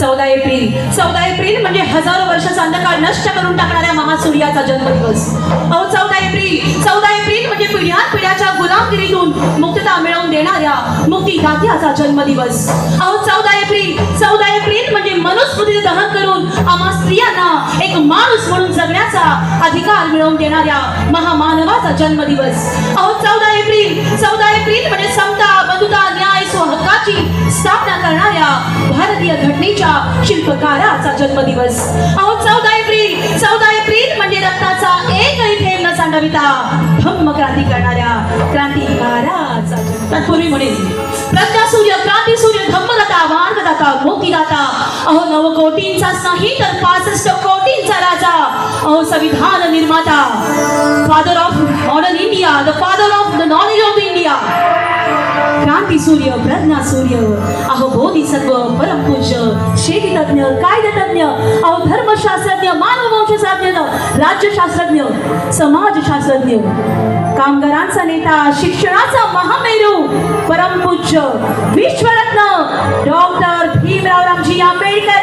चौदा एप्रिल. चौदा एप्रिल म्हणजे हजारो वर्षाचा अंधकार नष्ट करून टाकणाऱ्या महासूर्याचा जन्मदिवस. अहो चौदा एप्रिल. चौदा एप्रिल म्हणजे पिढ्या पिढ्याच्या गुलामगिरीतून मुक्तता मिळवून देणाऱ्या मुक्तीदात्याचा जन्मदिवस. अहो चौदा एप्रिल. चौदा एप्रिल म्हणजे मनुस्मृतीचे दहन करून आम्हा स्त्रियांना एक माणूस म्हणून जगण्याचा अधिकार मिळवून देणाऱ्या महामानवाचा जन्मदिवस. अहो चौदा एप्रिल. चौदा एप्रिल म्हणजे स्थापना करणाऱ्या भारतीय घटनेच्या शिल्पकाराचा जन्मदिवस. अहो चौदा एप्रिल चौदा एप्रिल म्हणजे रक्ताचा एकही थेंब न सांडविता. धम्म क्रांती करणाऱ्या क्रांतिकाराचा तत्पूर्वी म्हणेल प्रज्ञा सूर्य क्रांती सूर्य धम्मदाता मार्गदाता मोतीदाता. अहो नव कोटींचाच नाही तर पासष्ट कोटींचा राजा. अहो संविधान निर्माता. Father of modern India the father of the knowledge of सूर्य प्रज्ञा सूर्य अहो बोधिसत्व परमपूज्य शेतीतज्ञ कायदेतज्ञ अहो धर्मशास्त्रज्ञ मानववंशशास्त्रज्ञ राज्यशास्त्रज्ञ समाजशास्त्रज्ञ कामगारांचा नेता शिक्षणाचा महामेरू परमपूज्य विश्वरत्न डॉक्टर भीमराव रामजी आंबेडकर.